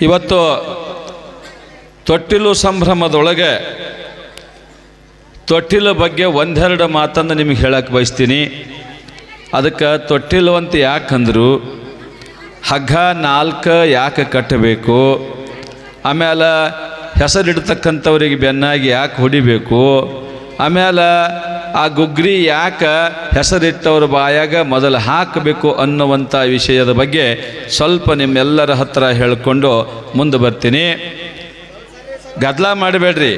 ಇವತ್ತು ತೊಟ್ಟಿಲು ಸಂಭ್ರಮದೊಳಗೆ ತೊಟ್ಟಿಲ ಬಗ್ಗೆ ಒಂದೆರಡು ಮಾತನ್ನು ನಿಮಗೆ ಹೇಳಕ್ಕೆ ಬಯಸ್ತೀನಿ. ಅದಕ್ಕೆ ತೊಟ್ಟಿಲು ಅಂತ ಯಾಕಂದ್ರು, ಹಗ್ಗ ನಾಲ್ಕು ಯಾಕೆ ಕಟ್ಟಬೇಕು, ಆಮೇಲೆ ಹೆಸರಿಡ್ತಕ್ಕಂಥವ್ರಿಗೆ ಬೆನ್ನಾಗಿ ಯಾಕೆ ಹೊಡಿಬೇಕು, ಆಮೇಲೆ ಆ ಗುಗ್ರಿ ಯಾಕೆ ಹೆಸರಿಟ್ಟವ್ರ ಬಾಯಾಗ ಮೊದಲು ಹಾಕಬೇಕು ಅನ್ನುವಂಥ ವಿಷಯದ ಬಗ್ಗೆ ಸ್ವಲ್ಪ ನಿಮ್ಮೆಲ್ಲರ ಹತ್ರ ಹೇಳಿಕೊಂಡು ಮುಂದೆ ಬರ್ತೀನಿ. ಗದ್ಲ ಮಾಡಬೇಡ್ರಿ.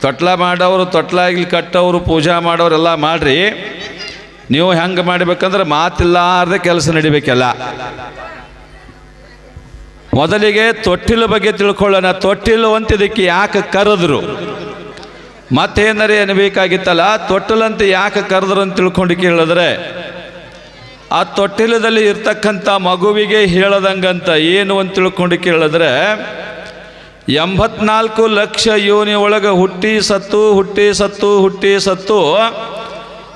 ತೊಟ್ಲ ಮಾಡೋರು ತೊಟ್ಲಾಗಿಲಿ ಕಟ್ಟೋರು ಪೂಜಾ ಮಾಡೋರೆಲ್ಲ ಮಾಡ್ರಿ. ನೀವು ಹೆಂಗೆ ಮಾಡಬೇಕಂದ್ರೆ ಮಾತಿಲ್ಲಾರ್ದೆ ಕೆಲಸ ನಡಿಬೇಕೆಲ್ಲ. ಮೊದಲಿಗೆ ತೊಟ್ಟಿಲು ಬಗ್ಗೆ ತಿಳ್ಕೊಳ್ಳೋಣ. ತೊಟ್ಟಿಲು ಅಂತ ಇದಕ್ಕೆ ಯಾಕೆ ಕರೆದ್ರು? ಮತ್ತೇನರೇ ಅನ್ಬೇಕಾಗಿತ್ತಲ್ಲ? ತೊಟ್ಟಲಂತ ಯಾಕೆ ಕರೆದ್ರು ಅಂತ ತಿಳ್ಕೊಂಡು ಕೇಳಿದ್ರೆ, ಆ ತೊಟ್ಟಿಲದಲ್ಲಿ ಇರ್ತಕ್ಕಂಥ ಮಗುವಿಗೆ ಹೇಳದಂಗಂತ ಏನು ಅಂತ ತಿಳ್ಕೊಂಡು ಕೇಳಿದ್ರೆ, ಎಂಬತ್ನಾಲ್ಕು ಲಕ್ಷ ಯೋನಿ ಒಳಗೆ ಹುಟ್ಟಿ ಸತ್ತು ಹುಟ್ಟಿ ಸತ್ತು ಹುಟ್ಟಿ ಸತ್ತು,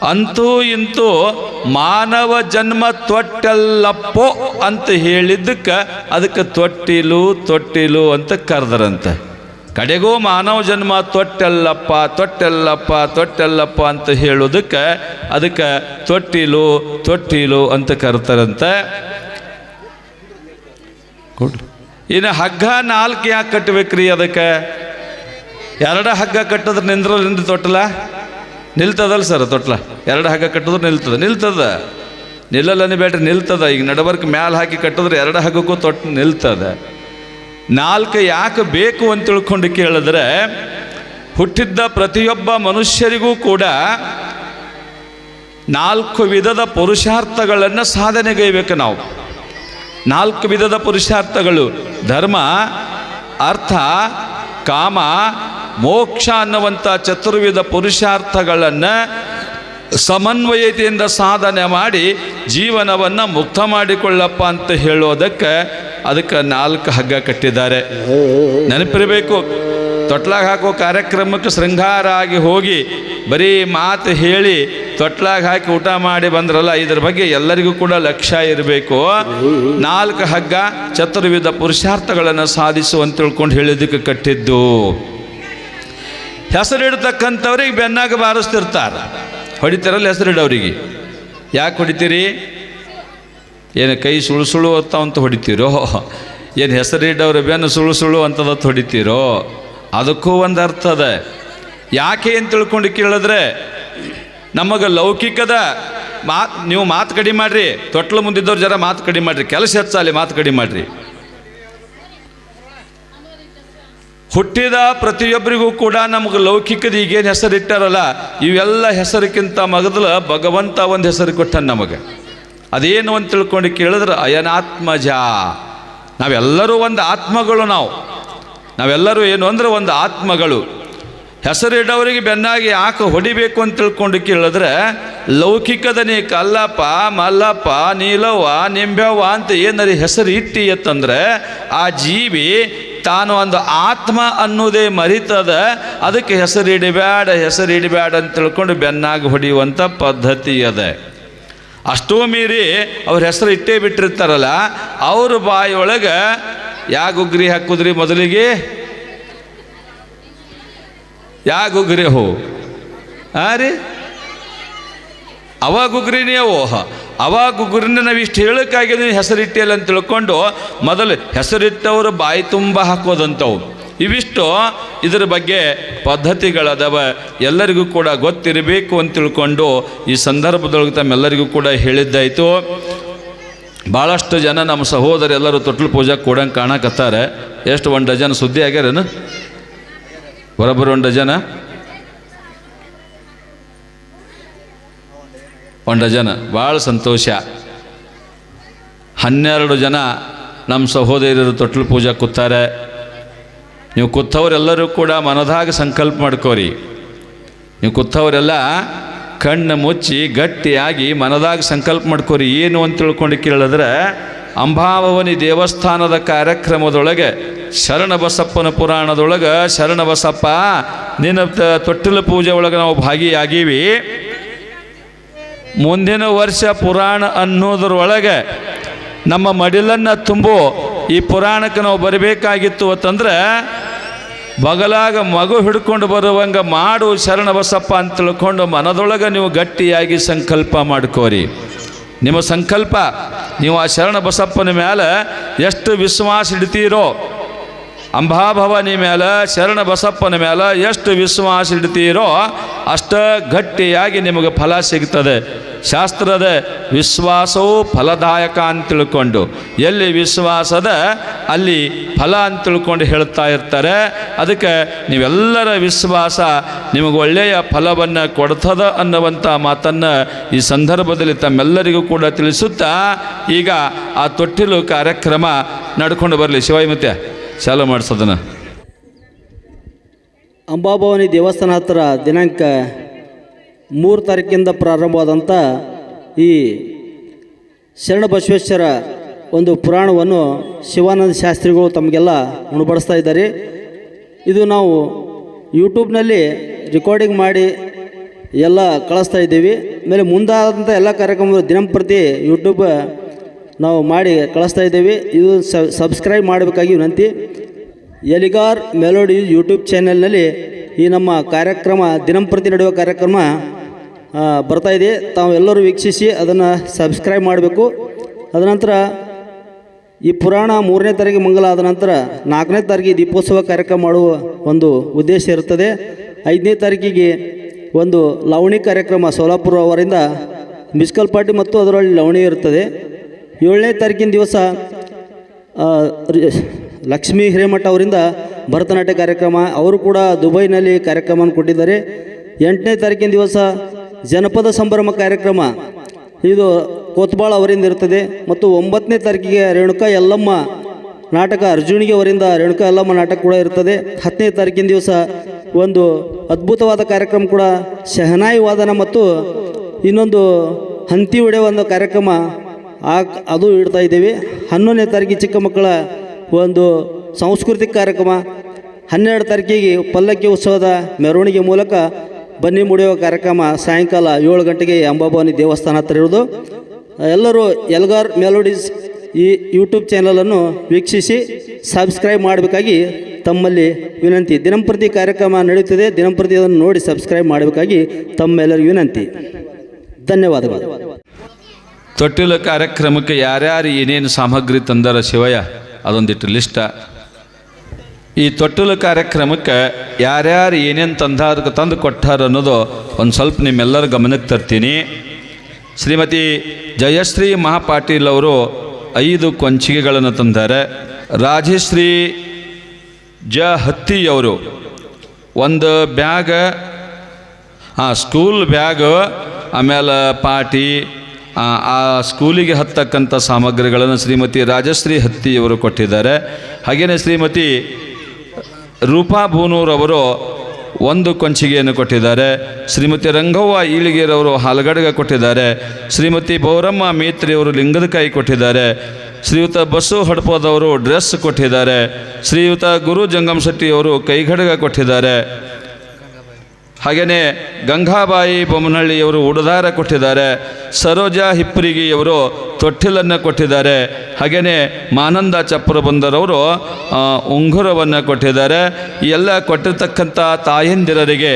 ಅಂತೂ ಇಂತೂ ಮಾನವ ಜನ್ಮ ತೊಟ್ಟಲ್ಲಪ್ಪೋ ಅಂತ ಹೇಳಿದ್ದಕ್ಕೆ ಅದಕ್ಕೆ ತೊಟ್ಟಿಲು ತೊಟ್ಟಿಲು ಅಂತ ಕರೆದ್ರಂತೆ. ಕಡೆಗೂ ಮಾನವ ಜನ್ಮ ತೊಟ್ಟೆಲ್ಲಪ್ಪ ತೊಟ್ಟೆಲ್ಲಪ್ಪ ತೊಟ್ಟೆಲ್ಲಪ್ಪ ಅಂತ ಹೇಳೋದಕ್ಕೆ ಅದಕ್ಕೆ ತೊಟ್ಟಿಲು ತೊಟ್ಟಿಲು ಅಂತ ಕರ್ತಾರಂತೆ. ಇನ್ನು ಹಗ್ಗ ನಾಲ್ಕು ಯಾಕೆ ಕಟ್ಟಬೇಕ್ರಿ ಅದಕ್ಕೆ? ಎರಡು ಹಗ್ಗ ಕಟ್ಟಿದ್ರೆ ನಿಂದ್ರ ನಿಂದ ತೊಟ್ಟಲ? ನಿಲ್ತದಲ್ಲ ಸರ್ ತೊಟ್ಲ ಎರಡು ಹಗ್ಗ ಕಟ್ಟಿದ್ರೆ ನಿಲ್ತದ. ನಿಲ್ತದ? ನಿಲ್ಲಲ್ಲನೇ ಬೇಡ್ರಿ ನಿಲ್ತದ. ಈಗ ನಡಬರ್ಕ್ ಮ್ಯಾಲ ಹಾಕಿ ಕಟ್ಟಿದ್ರೆ ಎರಡು ಹಗ್ಗಕ್ಕೂ ತೊಟ್ಟು ನಿಲ್ತದ. ನಾಲ್ಕು ಯಾಕೆ ಬೇಕು ಅಂತ ತಿಳ್ಕೊಂಡು ಕೇಳಿದ್ರೆ, ಹುಟ್ಟಿದ್ದ ಪ್ರತಿಯೊಬ್ಬ ಮನುಷ್ಯರಿಗೂ ಕೂಡ ನಾಲ್ಕು ವಿಧದ ಪುರುಷಾರ್ಥಗಳನ್ನು ಸಾಧನೆಗೈಬೇಕು ನಾವು. ನಾಲ್ಕು ವಿಧದ ಪುರುಷಾರ್ಥಗಳು. ಧರ್ಮ, ಅರ್ಥ, ಕಾಮ, ಮೋಕ್ಷ ಅನ್ನುವಂಥ ಚತುರ್ವಿಧ ಪುರುಷಾರ್ಥಗಳನ್ನು ಸಮನ್ವಯತೆಯಿಂದ ಸಾಧನೆ ಮಾಡಿ ಜೀವನವನ್ನು ಮುಕ್ತ ಮಾಡಿಕೊಳ್ಳಪ್ಪ ಅಂತ ಹೇಳೋದಕ್ಕೆ ಅದಕ್ಕೆ ನಾಲ್ಕು ಹಗ್ಗ ಕಟ್ಟಿದ್ದಾರೆ. ನೆನಪಿರಬೇಕು, ತೊಟ್ಲಾಗ ಹಾಕೋ ಕಾರ್ಯಕ್ರಮಕ್ಕೆ ಶೃಂಗಾರ ಆಗಿ ಹೋಗಿ ಬರೀ ಮಾತು ಹೇಳಿ ತೊಟ್ಲಾಗ ಹಾಕಿ ಊಟ ಮಾಡಿ ಬಂದ್ರಲ್ಲ, ಇದ್ರ ಬಗ್ಗೆ ಎಲ್ಲರಿಗೂ ಕೂಡ ಲಕ್ಷ್ಯ ಇರಬೇಕು. ನಾಲ್ಕು ಹಗ್ಗ ಚತುರ್ವಿಧ ಪುರುಷಾರ್ಥಗಳನ್ನು ಸಾಧಿಸು ಅಂತ ತಿಳ್ಕೊಂಡು ಹೇಳಿದ್ದಕ್ಕೆ ಕಟ್ಟಿದ್ದು. ಹೆಸರಿಡ್ತಕ್ಕಂಥವ್ರಿಗೆ ಬೆನ್ನಾಗ ಬಾರಿಸ್ತಿರ್ತಾರೆ. ಹೊಡಿತಾರಲ್ಲ ಹೆಸರಿಡೋರಿಗೆ. ಯಾಕೆ ಹೊಡಿತೀರಿ? ಏನು ಕೈ ಸುಳು ಸುಳು ಅಂತ ಅಂತ ಹೊಡಿತೀರೋ? ಏನು ಹೆಸರಿಡವ್ರ ಬೆನ್ನು ಸುಳು ಸುಳು ಅಂತದತ್ತು ಹೊಡಿತೀರೋ? ಅದಕ್ಕೂ ಒಂದು ಅರ್ಥ ಅದ. ಯಾಕೆ ಏನು ತಿಳ್ಕೊಂಡು ಕೇಳಿದ್ರೆ, ನಮಗೆ ಲೌಕಿಕದ ಮಾತು, ನೀವು ಮಾತು ಕಡಿಮೆ ಮಾಡಿರಿ, ತೊಟ್ಲು ಮುಂದಿದ್ದವ್ರು ಜರ ಮಾತು ಕಡಿಮೆ ಮಾಡಿರಿ, ಕೆಲಸ ಹೆಚ್ಚಾಲಿ ಮಾತು ಕಡಿಮೆ ಮಾಡಿರಿ. ಹುಟ್ಟಿದ ಪ್ರತಿಯೊಬ್ಬರಿಗೂ ಕೂಡ ನಮಗೆ ಲೌಕಿಕದ ಈಗೇನು ಹೆಸರಿಟ್ಟಾರಲ್ಲ, ಇವೆಲ್ಲ ಹೆಸರಿಕ್ಕಿಂತ ಮೊದಲು ಭಗವಂತ ಒಂದು ಹೆಸರು ಕೊಟ್ಟ ನಮಗೆ. ಅದೇನು ಅಂತ ತಿಳ್ಕೊಂಡು ಕೇಳಿದ್ರೆ ಅಯನಾತ್ಮಜ. ನಾವೆಲ್ಲರೂ ಒಂದು ಆತ್ಮಗಳು ನಾವು. ನಾವೆಲ್ಲರೂ ಏನು ಅಂದರೆ ಒಂದು ಆತ್ಮಗಳು. ಹೆಸರಿಡವರಿಗೆ ಬೆನ್ನಾಗಿ ಯಾಕೆ ಹೊಡಿಬೇಕು ಅಂತ ತಿಳ್ಕೊಂಡು ಕೇಳಿದ್ರೆ ಲೌಕಿಕದ ನೀ ಕಲ್ಲಪ್ಪ ಮಲ್ಲಪ್ಪ ನೀಲವ್ವ ನಿಂಬೆವ್ವ ಅಂತ ಏನಾರು ಹೆಸರು ಇಟ್ಟಿ ಅಂತಂದ್ರೆ, ಆ ಜೀವಿ ತಾನು ಒಂದು ಆತ್ಮ ಅನ್ನೋದೇ ಮರಿತದ. ಅದಕ್ಕೆ ಹೆಸರಿಡಬೇಡ ಹೆಸರಿಡಬೇಡ ಅಂತ ತಿಳ್ಕೊಂಡು ಬೆನ್ನಾಗಿ ಹೊಡೆಯುವಂಥ ಪದ್ಧತಿ ಅದ. ಅಷ್ಟೂ ಮೀರಿ ಅವ್ರ ಹೆಸರು ಇಟ್ಟೇ ಬಿಟ್ಟಿರ್ತಾರಲ್ಲ, ಅವ್ರ ಬಾಯಿಯೊಳಗೆ ಯಾ ಗುಗ್ರಿ ಹಾಕುದ್ರಿ ಮೊದಲಿಗೆ? ಯಾ ಗುಗ್ರಿ ಹೋ. ಆ ರೀ? ಅವ ಗುಗ್ರಿನೇ ಅವು ಅವ ಗುಗ್ರಿನ ನಾವು ಇಷ್ಟು ಹೇಳೋಕ್ಕಾಗಿ ನೀವು ಹೆಸರಿಟ್ಟಿಲ್ಲ ಅಂತ ತಿಳ್ಕೊಂಡು ಮೊದಲು ಹೆಸರಿಟ್ಟವರು ಬಾಯಿ ತುಂಬ ಹಾಕೋದಂಥವು ಇವಿಷ್ಟು ಇದರ ಬಗ್ಗೆ ಪದ್ಧತಿಗಳದವ. ಎಲ್ಲರಿಗೂ ಕೂಡ ಗೊತ್ತಿರಬೇಕು ಅಂತ ತಿಳ್ಕೊಂಡು ಈ ಸಂದರ್ಭದೊಳಗೆ ತಮ್ಮೆಲ್ಲರಿಗೂ ಕೂಡ ಹೇಳಿದ್ದಾಯಿತು. ಭಾಳಷ್ಟು ಜನ ನಮ್ಮ ಸಹೋದರೆಲ್ಲರೂ ತೊಟ್ಲು ಪೂಜೆ ಕೊಡಂಗೆ ಕಾಣಕತ್ತಾರೆ. ಎಷ್ಟು ಒಂದು ಡಜನ್ ಸುದ್ದಿ ಆಗ್ಯಾರೇನು? ಬರೋಬ್ಬರ ಒಂದು ಡಜನ? ಒಂದು ಡಜನ. ಭಾಳ ಸಂತೋಷ. ಹನ್ನೆರಡು ಜನ ನಮ್ಮ ಸಹೋದರಿಯರು ತೊಟ್ಲು ಪೂಜೆ ಕೂತಾರೆ ನೀವು ಕೂತವರೆಲ್ಲರೂ ಕೂಡ ಮನದಾಗ ಸಂಕಲ್ಪ ಮಾಡ್ಕೋರಿ. ನೀವು ಕೂತವರೆಲ್ಲ ಕಣ್ಣು ಮುಚ್ಚಿ ಗಟ್ಟಿಯಾಗಿ ಮನದಾಗ ಸಂಕಲ್ಪ ಮಾಡ್ಕೋರಿ. ಏನು ಅಂತ ತಿಳ್ಕೊಂಡು ಕೇಳಿದ್ರೆ ಅಂಬಾಭವನಿ ದೇವಸ್ಥಾನದ ಕಾರ್ಯಕ್ರಮದೊಳಗೆ ಶರಣ ಬಸಪ್ಪನ ಪುರಾಣದೊಳಗೆ ಶರಣ ಬಸಪ್ಪ ನಿನ್ನ ತೊಟ್ಟಿಲ ಪೂಜೆ ಒಳಗೆ ನಾವು ಭಾಗಿಯಾಗೀವಿ. ಮುಂದಿನ ವರ್ಷ ಪುರಾಣ ಅನ್ನೋದ್ರೊಳಗೆ ನಮ್ಮ ಮಡಿಲನ್ನು ತುಂಬು. ಈ ಪುರಾಣಕ್ಕೆ ನಾವು ಬರಬೇಕಾಗಿತ್ತು ಅಂತಂದ್ರೆ, ಬಗಲಾಗ ಮಗು ಹಿಡ್ಕೊಂಡು ಬರುವಂಗ ಮಾಡು ಶರಣ ಬಸಪ್ಪ ಅಂತ ತಿಳ್ಕೊಂಡು ಮನದೊಳಗೆ ನೀವು ಗಟ್ಟಿಯಾಗಿ ಸಂಕಲ್ಪ ಮಾಡ್ಕೋರಿ. ನಿಮ್ಮ ಸಂಕಲ್ಪ, ನೀವು ಆ ಶರಣ ಬಸಪ್ಪನ ಮೇಲೆ ಎಷ್ಟು ವಿಶ್ವಾಸ ಇಡ್ತೀರೋ ಅಂಬಾಭವನಿ ಮೇಲೆ ಶರಣ ಬಸಪ್ಪನ ಮೇಲೆ ಎಷ್ಟು ವಿಶ್ವಾಸ ಇಡ್ತೀರೋ ಅಷ್ಟ ಗಟ್ಟಿಯಾಗಿ ನಿಮಗೆ ಫಲ ಸಿಗ್ತದೆ. ಶಾಸ್ತ್ರದ ವಿಶ್ವಾಸವು ಫಲದಾಯಕ ಅಂತ ತಿಳ್ಕೊಂಡು, ಎಲ್ಲಿ ವಿಶ್ವಾಸದ, ಅಲ್ಲಿ ಫಲ ಅಂತ ತಿಳ್ಕೊಂಡು ಹೇಳ್ತಾ ಇರ್ತಾರೆ. ಅದಕ್ಕೆ ನೀವೆಲ್ಲರ ವಿಶ್ವಾಸ ನಿಮಗೆ ಒಳ್ಳೆಯ ಫಲವನ್ನು ಕೊಡ್ತದ ಅನ್ನುವಂಥ ಮಾತನ್ನು ಈ ಸಂದರ್ಭದಲ್ಲಿ ತಮ್ಮೆಲ್ಲರಿಗೂ ಕೂಡ ತಿಳಿಸುತ್ತಾ, ಈಗ ಆ ತೊಟ್ಟಿಲು ಕಾರ್ಯಕ್ರಮ ನಡ್ಕೊಂಡು ಬರಲಿ. ಶಿವಾಯಿ ಮತ್ತೆ ಚಾಲು ಮಾಡಿಸೋದನ್ನು. ಅಂಬಾಭವಾನಿ ದೇವಸ್ಥಾನ ಹತ್ರ ದಿನಾಂಕ ಮೂರು ತಾರೀಕಿಂದ ಪ್ರಾರಂಭವಾದಂಥ ಈ ಶರಣ ಬಸವೇಶ್ವರ ಒಂದು ಪುರಾಣವನ್ನು ಶಿವಾನಂದ ಶಾಸ್ತ್ರಿಗಳು ತಮಗೆಲ್ಲ ಉಣಬಡಿಸ್ತಾ ಇದ್ದಾರೆ. ಇದು ನಾವು ಯೂಟ್ಯೂಬ್ನಲ್ಲಿ ರೆಕಾರ್ಡಿಂಗ್ ಮಾಡಿ ಎಲ್ಲ ಕಳಿಸ್ತಾ ಇದ್ದೀವಿ. ಆಮೇಲೆ ಮುಂದಾದಂಥ ಎಲ್ಲ ಕಾರ್ಯಕ್ರಮಗಳು ದಿನಂಪ್ರತಿ ಯೂಟ್ಯೂಬ್ ನಾವು ಮಾಡಿ ಕಳಿಸ್ತಾ ಇದ್ದೀವಿ. ಇದು ಸಬ್ಸ್ಕ್ರೈಬ್ ಮಾಡಬೇಕಾಗಿ ವಿನಂತಿ. ಎಲಿಗಾರ್ ಮೆಲೋಡಿ ಯೂಟ್ಯೂಬ್ ಚಾನೆಲ್ನಲ್ಲಿ ಈ ನಮ್ಮ ಕಾರ್ಯಕ್ರಮ ದಿನಂಪ್ರತಿ ನಡೆಯುವ ಕಾರ್ಯಕ್ರಮ ಬರ್ತಾ ಇದೆ. ತಾವು ಎಲ್ಲರೂ ವೀಕ್ಷಿಸಿ ಅದನ್ನು ಸಬ್ಸ್ಕ್ರೈಬ್ ಮಾಡಬೇಕು. ಅದನಂತರ ಈ ಪುರಾಣ ಮೂರನೇ ತಾರೀಕು ಮಂಗಲ ಆದ ನಂತರ ನಾಲ್ಕನೇ ತಾರೀಕಿಗೆ ದೀಪೋತ್ಸವ ಕಾರ್ಯಕ್ರಮ ಮಾಡುವ ಒಂದು ಉದ್ದೇಶ ಇರುತ್ತದೆ. ಐದನೇ ತಾರೀಕಿಗೆ ಒಂದು ಲವಣಿ ಕಾರ್ಯಕ್ರಮ ಸೋಲಾಪುರ ಅವರಿಂದ ಮಿಸ್ಕಲ್ ಪಾರ್ಟಿ ಮತ್ತು ಅದರಲ್ಲಿ ಲವಣಿ ಇರುತ್ತದೆ. ಏಳನೇ ತಾರೀಕಿನ ದಿವಸ ಲಕ್ಷ್ಮೀ ಹಿರೇಮಠ ಅವರಿಂದ ಭರತನಾಟ್ಯ ಕಾರ್ಯಕ್ರಮ, ಅವರು ಕೂಡ ದುಬೈನಲ್ಲಿ ಕಾರ್ಯಕ್ರಮವನ್ನು ಕೊಟ್ಟಿದ್ದಾರೆ. ಎಂಟನೇ ತಾರೀಕಿನ ದಿವಸ ಜನಪದ ಸಂಭ್ರಮ ಕಾರ್ಯಕ್ರಮ. ಇದು ಕೋತ್ಬಾಳ್ ಅವರಿಂದ ಇರ್ತದೆ. ಮತ್ತು ಒಂಬತ್ತನೇ ತಾರೀಕಿಗೆ ರೇಣುಕಾ ಯಲ್ಲಮ್ಮ ನಾಟಕ, ಅರ್ಜುನಿಗೆ ಅವರಿಂದ ರೇಣುಕಾ ಯಲ್ಲಮ್ಮ ನಾಟಕ ಕೂಡ ಇರ್ತದೆ. ಹತ್ತನೇ ತಾರೀಕಿನ ದಿವಸ ಒಂದು ಅದ್ಭುತವಾದ ಕಾರ್ಯಕ್ರಮ ಕೂಡ ಶಹನಾಯಿ ವಾದನ ಮತ್ತು ಇನ್ನೊಂದು ಹಂತಿ ಹೊಡೆಯುವ ಒಂದು ಕಾರ್ಯಕ್ರಮ ಆ ಅದು ಇಡ್ತಾ ಇದ್ದೀವಿ. ಹನ್ನೊಂದನೇ ತಾರೀಕಿಗೆ ಚಿಕ್ಕ ಮಕ್ಕಳ ಒಂದು ಸಾಂಸ್ಕೃತಿಕ ಕಾರ್ಯಕ್ರಮ. ಹನ್ನೆರಡು ತಾರೀಕಿಗೆ ಪಲ್ಲಕ್ಕಿ ಉತ್ಸವದ ಮೆರವಣಿಗೆ ಮೂಲಕ ಬನ್ನಿ ಮುಡಿಯುವ ಕಾರ್ಯಕ್ರಮ ಸಾಯಂಕಾಲ ಏಳು ಗಂಟೆಗೆ ಅಂಬಾಭವಾನಿ ದೇವಸ್ಥಾನ ಹತ್ರ ಇರೋದು. ಎಲ್ಲರೂ ಎಲ್ಗಾರ್ ಮೆಲೋಡೀಸ್ ಈ ಯೂಟ್ಯೂಬ್ ಚಾನಲನ್ನು ವೀಕ್ಷಿಸಿ ಸಬ್ಸ್ಕ್ರೈಬ್ ಮಾಡಬೇಕಾಗಿ ತಮ್ಮಲ್ಲಿ ವಿನಂತಿ. ದಿನಂಪ್ರತಿ ಕಾರ್ಯಕ್ರಮ ನಡೆಯುತ್ತದೆ ದಿನಂಪ್ರತಿ ಅದನ್ನು ನೋಡಿ ಸಬ್ಸ್ಕ್ರೈಬ್ ಮಾಡಬೇಕಾಗಿ ತಮ್ಮೆಲ್ಲರಿಗೂ ವಿನಂತಿ. ಧನ್ಯವಾದಗಳು. ತೊಟ್ಟಿಲು ಕಾರ್ಯಕ್ರಮಕ್ಕೆ ಯಾರ್ಯಾರು ಏನೇನು ಸಾಮಗ್ರಿ ತಂದರ ಶಿವಯ್ಯ, ಅದೊಂದಿಟ್ಟು ಲಿಸ್ಟ ಈ ತೊಟ್ಟಲು ಕಾರ್ಯಕ್ರಮಕ್ಕೆ ಯಾರ್ಯಾರು ಏನೇನು ತಂದಾರ ತಂದು ಕೊಟ್ಟಾರ ಅನ್ನೋದು ಒಂದು ಸ್ವಲ್ಪ ನಿಮ್ಮೆಲ್ಲರ ಗಮನಕ್ಕೆ ತರ್ತೀನಿ. ಶ್ರೀಮತಿ ಜಯಶ್ರೀ ಮಹಾಪಾಟೀಲ್ ಅವರು ಐದು ಕೊಂಚಿಗೆಗಳನ್ನು ತಂದಾರೆ. ರಾಜಶ್ರೀ ಜ ಹತ್ತಿಯವರು ಒಂದು ಬ್ಯಾಗ್ ಹಾಂ ಸ್ಕೂಲ್ ಬ್ಯಾಗ್, ಆಮೇಲೆ ಪಾಟಿ, ಆ ಸ್ಕೂಲಿಗೆ ಹತ್ತಕ್ಕಂಥ ಸಾಮಗ್ರಿಗಳನ್ನು ಶ್ರೀಮತಿ ರಾಜಶ್ರೀ ಹತ್ತಿಯವರು ಕೊಟ್ಟಿದ್ದಾರೆ. ಹಾಗೆಯೇ ಶ್ರೀಮತಿ ರೂಪಾ ಬೂನೂರವರು ಒಂದು ಕೊಂಚಿಗೆಯನ್ನು ಕೊಟ್ಟಿದ್ದಾರೆ. ಶ್ರೀಮತಿ ರಂಗವ್ವ ಈಳಿಗೆರವರು ಹಾಲಗಡಗ ಕೊಟ್ಟಿದ್ದಾರೆ. ಶ್ರೀಮತಿ ಬೌರಮ್ಮ ಮೇತ್ರಿಯವರು ಲಿಂಗದಕಾಯಿ ಕೊಟ್ಟಿದ್ದಾರೆ. ಶ್ರೀಯುತ ಬಸ್ಸು ಹಡಪದವರು ಡ್ರೆಸ್ ಕೊಟ್ಟಿದ್ದಾರೆ. ಶ್ರೀಯುತ ಗುರು ಜಂಗಮ್ ಶೆಟ್ಟಿಯವರು ಕೈಗಡಗ ಕೊಟ್ಟಿದ್ದಾರೆ. ಹಾಗೆಯೇ ಗಂಗಾಬಾಯಿ ಬೊಮ್ಮನಹಳ್ಳಿಯವರು ಉಡದಾರ ಕೊಟ್ಟಿದ್ದಾರೆ, ಸರೋಜಾ ಹಿಪ್ಪರಿಗಿಯವರು ತೊಟ್ಟಿಲನ್ನು ಕೊಟ್ಟಿದ್ದಾರೆ, ಹಾಗೆಯೇ ಮಾನಂದ ಚಪ್ಪರ ಬಂದರವರು ಉಂಗುರವನ್ನು ಕೊಟ್ಟಿದ್ದಾರೆ. ಈ ಎಲ್ಲ ಕೊಟ್ಟಿರ್ತಕ್ಕಂಥ ತಾಯಂದಿರರಿಗೆ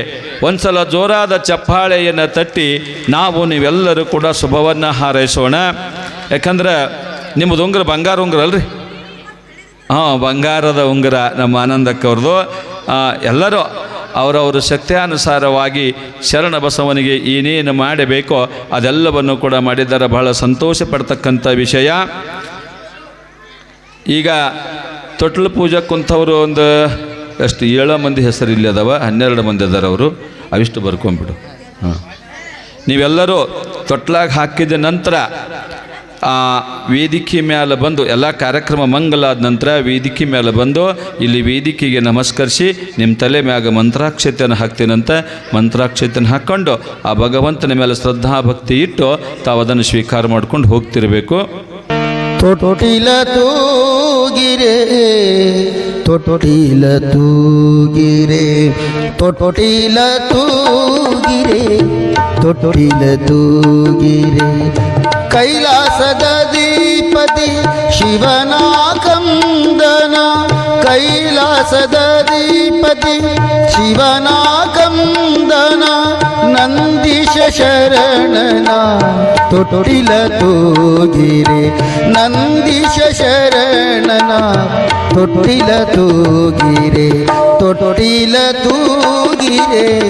ಒಂದ್ಸಲ ಜೋರಾದ ಚಪ್ಪಾಳೆಯನ್ನು ತಟ್ಟಿ ನಾವು ನೀವೆಲ್ಲರೂ ಕೂಡ ಶುಭವನ್ನು ಹಾರೈಸೋಣ. ಯಾಕಂದ್ರೆ ನಿಮ್ಮದು ಉಂಗುರ ಬಂಗಾರ ಉಂಗುರ ಅಲ್ರಿ? ಹಾಂ, ಬಂಗಾರದ ಉಂಗುರ ನಮ್ಮ ಆನಂದಕ್ಕವ್ರದ್ದು ಎಲ್ಲರೂ ಅವರವರ ಶಕ್ತಿಯಾನುಸಾರವಾಗಿ ಶರಣ ಬಸವನಿಗೆ ಏನೇನು ಮಾಡಬೇಕೋ ಅದೆಲ್ಲವನ್ನು ಕೂಡ ಮಾಡಿದ್ದಾರೆ. ಬಹಳ ಸಂತೋಷ ಪಡ್ತಕ್ಕಂಥ ವಿಷಯ. ಈಗ ತೊಟ್ಲು ಪೂಜೆ ಕುಂತವರು ಒಂದು ಎಷ್ಟು ಏಳು ಮಂದಿ ಹೆಸರು ಇಲ್ಲಿ ಅದಾವ, ಹನ್ನೆರಡು ಮಂದಿ ಅದಾರ ಅವರು. ಅವಿಷ್ಟು ಬರ್ಕೊಂಬಿಡು ಹಾಂ. ನೀವೆಲ್ಲರೂ ತೊಟ್ಲಾಗ ಹಾಕಿದ ನಂತರ ಆ ವೇದಿಕೆ ಮೇಲೆ ಬಂದು ಎಲ್ಲ ಕಾರ್ಯಕ್ರಮ ಮಂಗಲ ಆದ ನಂತರ ವೇದಿಕೆ ಮೇಲೆ ಬಂದು ಇಲ್ಲಿ ವೇದಿಕೆಗೆ ನಮಸ್ಕರಿಸಿ ನಿಮ್ಮ ತಲೆ ಮ್ಯಾಗ ಮಂತ್ರಾಕ್ಷತೆಯನ್ನು ಹಾಕ್ತೀನಂತ ಮಂತ್ರಾಕ್ಷತೆಯನ್ನು ಹಾಕ್ಕೊಂಡು ಆ ಭಗವಂತನ ಮೇಲೆ ಶ್ರದ್ಧಾ ಭಕ್ತಿ ಇಟ್ಟು ತಾವು ಅದನ್ನು ಸ್ವೀಕಾರ ಮಾಡ್ಕೊಂಡು ಹೋಗ್ತಿರಬೇಕು. ತೊಟ್ಟಿಲ ತೂಗಿರೆ ತೊಟ್ಟಿಲ ತೂಗಿರೆ ತೊಟ್ಟಿಲ ತೂಗಿರೆ ತೊಟ್ಟಿಲ ತೂಗಿರೆ. ಕೈಲಾಸದ ದೀಪತಿ ಶಿವನ ಕಂದನ ಕೈಲಾಸದ ದೀಪತಿ ಶಿವನ ಕಂದನ ನಂದೀಶ ಶರಣನ ತೊಟ್ಟಿಲ ತೂಗಿರೆ. ನಂದೀಶ ಶರಣನ ತೊಟ್ಟಿಲ ತೂಗಿರೆ. ತೊಟ್ಟಿಲ ತೂಗಿರೆ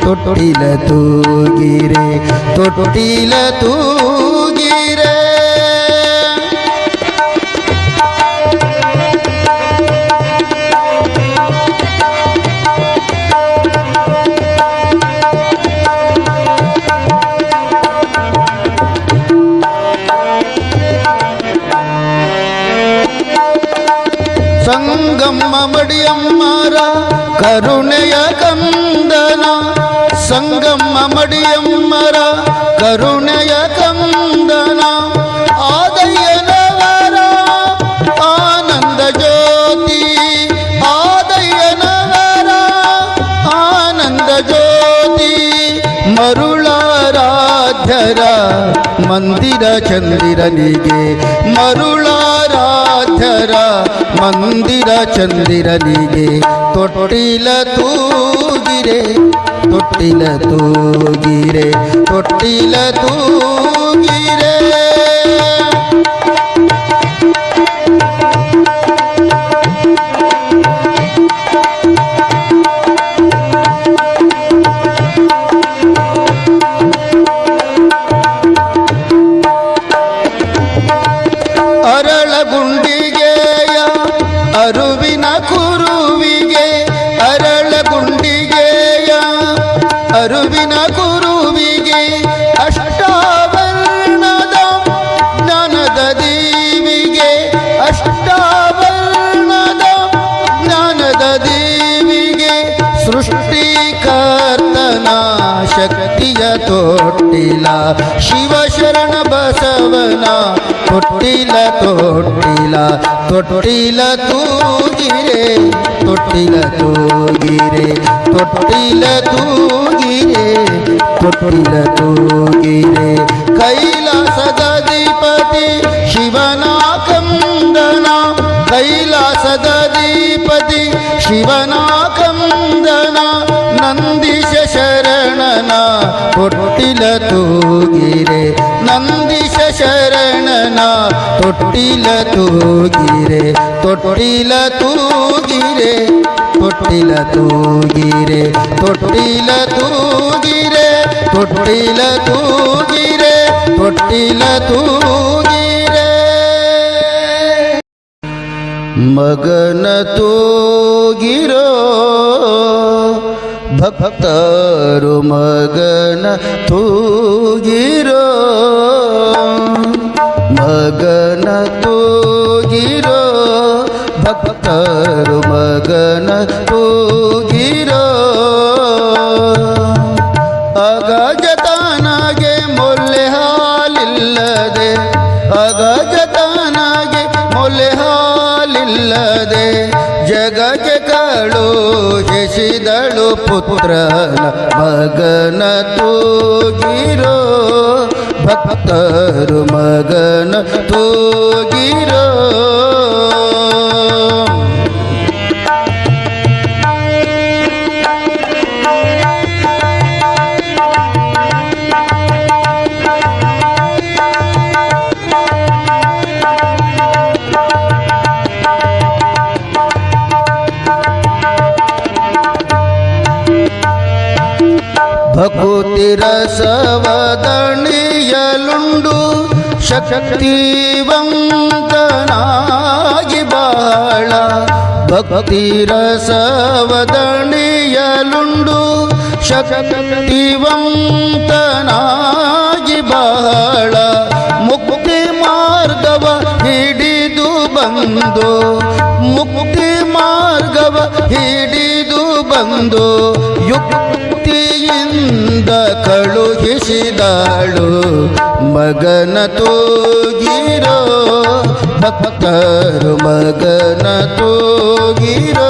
ತೊಟ್ಟಿಲ ತೂಗಿರೆ. ತೊಟ್ಟಿಲ ತೂಗಿರೆ. ಸಂಗಮ್ಮ ಮಡಿಯಮ್ಮರ ಕರುಣೆಯ ಕಂದನ ಸಂಗಮ್ಮ ಮಡಿಯಮ್ಮರ ಕರುಣೆಯ ಕಂದನ ಆದಯ್ಯನವರ ಆನಂದ ಜ್ಯೋತಿ ಆದಯ್ಯನವರ ಆನಂದ ಜ್ಯೋತಿ ಮರುಳಾರಾಧ್ಯರ ಮಂದಿರ ಚಂದಿರನಿಗೆ ಮರುಳಾರಾಧ್ಯರ ಮಂದಿರ ಚಂದಿರನಿಗೆ ತೊಟ್ಟಿಲ ತೂಗಿರೆ ತೊಟ್ಟಿಲ ತೂಗಿರೆ ತೊಟ್ಟಿಲ ತೂಗಿರೆ. ಅರಳಗುಂಡಿಗೆಯ ಅರುವಿನ ಕುರುವಿಗೆ ಶಕ್ತಿಯ ತೊಟ್ಟಿಲ ಶಿವಶರಣ ಬಸವನ ತೊಟ್ಟಿಲ ತೊಟ್ಟಿಲ ತೊಟ್ಟಿಲ ತೂಗಿರೆ ತೊಟ್ಟಿಲ ತೂಗಿರೆ ತೊಟ್ಟಿಲ ತೂಗಿರೆ ತೊಟ್ಟಿಲ ತೂಗಿರೆ ಕೈಲಾಸದ ತೊಟ್ಟಿಲ ತೂಗಿರೆ, ನಂದೀಶ ಶರಣನ ತೊಟ್ಟಿಲ ತೂಗಿರೆ ತೊಟ್ಟಿಲ ತೂಗಿರೆ ತೊಟ್ಟಿಲ ತೂಗಿರೆ ತೊಟ್ಟಿಲ ತೂಗಿರೆ ತೊಟ್ಟಿಲ ತೂಗಿರೆ ತೊಟ್ಟಿಲ ತೂಗಿರೆ. ಮಗನ ತೂಗಿರೋ ಭಕ್ತರು ಮಗನ ತೂಗಿರೋ ಮಗನ ತೂಗಿರೋ ಭಕ್ತರು ಮಗನ ತೂಗಿರೋ ಹೆಸಿದಳು ಪುತ್ರನ ಮಗನ ತೂಗಿರೋ ಭಕ್ತರು ಮಗನ ತೂಗಿರೋ ಭಕುತಿ ರಸವದಣಿಯಲುಂಡು ಶಕ್ತಿವಂತನಾಗಿ ಬಾಳ ಭಕ್ತಿರಸವದಣಿಯಲುಂಡು ಶಕ್ತಿವಂತನಾಗಿ ಬಾಳ ಮುಕ್ತಿ ಮಾರ್ಗವ ಹಿಡಿದು ಬಂದು ಮುಕ್ತಿ ಮಾರ್ಗವ ಹಿಡಿದು ಬಂದು ಯುಕ್ತಿಯಿಂದ ಕಳುಹಿಸಿದಾಳು. ಮಗನ ತೋಗಿರೋ ಭಕ್ತರು ಮಗನ ತೋಗಿರೋ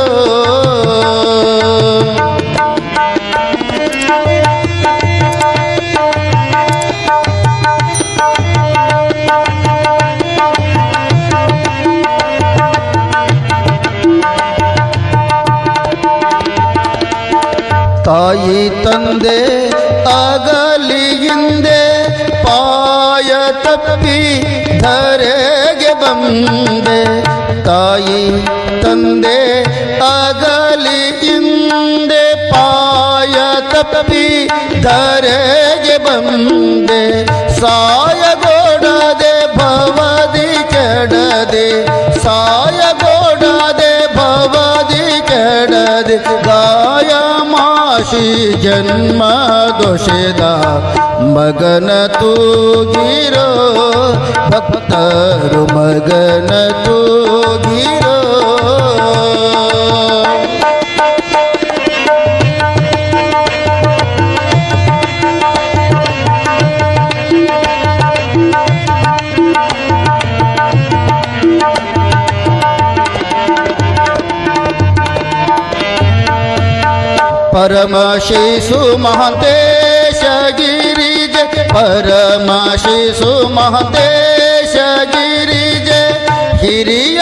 ಹಿಂದೆ ಪಾಯ ತಪ್ಪಿ ಧರೆಗೆ ಬಂದೆ. ಸಾಯಗೋಡದೆ ಭವದಿ ಕೆಡದೆ. ಸಾಯಗೋಡದೆ ಭವದಿ ಕೆಡದೆ. ಗಾಯ ಮಾಶಿ ಜನ್ಮ ದೋಷದ ಮಗನ ತೂಗಿರೋ ಭಕ್ತರು ಮಗನ ತೂಗಿರೋ. परम शिशु महान्श गिरिज परमाशिषु महान्श गिरिज हिरि